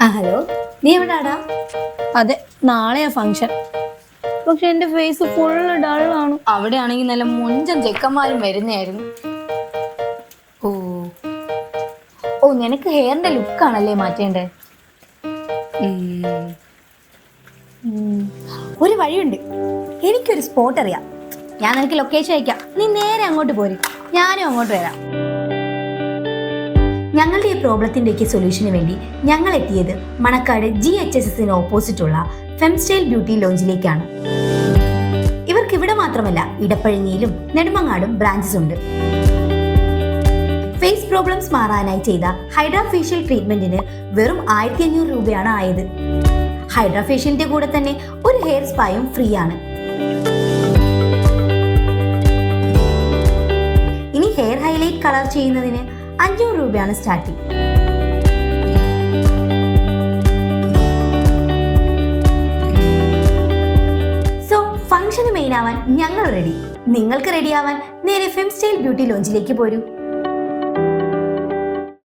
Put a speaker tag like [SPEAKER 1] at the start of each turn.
[SPEAKER 1] ആ ഹലോ. നീ എവിടാടാ?
[SPEAKER 2] അതെ നാളെയാ ഫംഗ്ഷൻ. പക്ഷെ എന്റെ ഫേസ് ഫുള്ള് ആണ്
[SPEAKER 1] അവിടെ ആണെങ്കിൽ നല്ല മുഞ്ചൻ ചെക്കന്മാരും വരുന്നതായിരുന്നു. ഓ. ഓ നിനക്ക് ഹെയറിന്റെ ലുക്കാണല്ലേ മാറ്റേണ്ടേ. ഒരു വഴിയുണ്ട്. എനിക്കൊരു സ്പോട്ട് അറിയാം. ഞാൻ നിനക്ക് ലൊക്കേഷൻ അയക്കാം. നീ നേരെ അങ്ങോട്ട് പോര്. ഞാനും അങ്ങോട്ട് വരാം. ഞങ്ങളുടെ ഈ പ്രോബ്ലത്തിന്റെയൊക്കെ സൊല്യൂഷന് വേണ്ടി ഞങ്ങൾ എത്തിയത് മണക്കാട് ജി എച്ച് എസ് എസിന് ഓപ്പോസിറ്റുള്ള ഫെംസ്റ്റൈൽ ബ്യൂട്ടി ലോഞ്ചിലേക്കാണ്. ഇവർക്ക് ഇവിടെ മാത്രമല്ല ഇടപ്പഴിഞ്ഞിയിലും നെടുമങ്ങാടും ബ്രാഞ്ചസ് ഉണ്ട്. ഫേസ് പ്രോബ്ലംസ് മാറാനായി ചെയ്ത ഹൈഡ്രാ ഫേഷ്യൽ ട്രീറ്റ്മെന്റിന് വെറും ആയിരത്തി അഞ്ഞൂറ് രൂപയാണ് ആയത്. ഹൈഡ്രാ ഫേഷ്യലിന്റെ കൂടെ തന്നെ ഒരു ഹെയർ സ്പായും ഫ്രീ ആണ് ഇനി ഹെയർ ഹൈലൈറ്റ് കളർ ചെയ്യുന്നതിന് അഞ്ഞൂറ് രൂപയാണ് സ്റ്റാർട്ടിംഗ് സോ ഫംഗ്ഷന് മെയിൻ ആവാൻ ഞങ്ങൾ റെഡി നിങ്ങൾക്ക് റെഡിയാവാൻ നേരെ ഫെം സ്റ്റൈൽ ബ്യൂട്ടി ലോഞ്ചിലേക്ക് പോരൂ.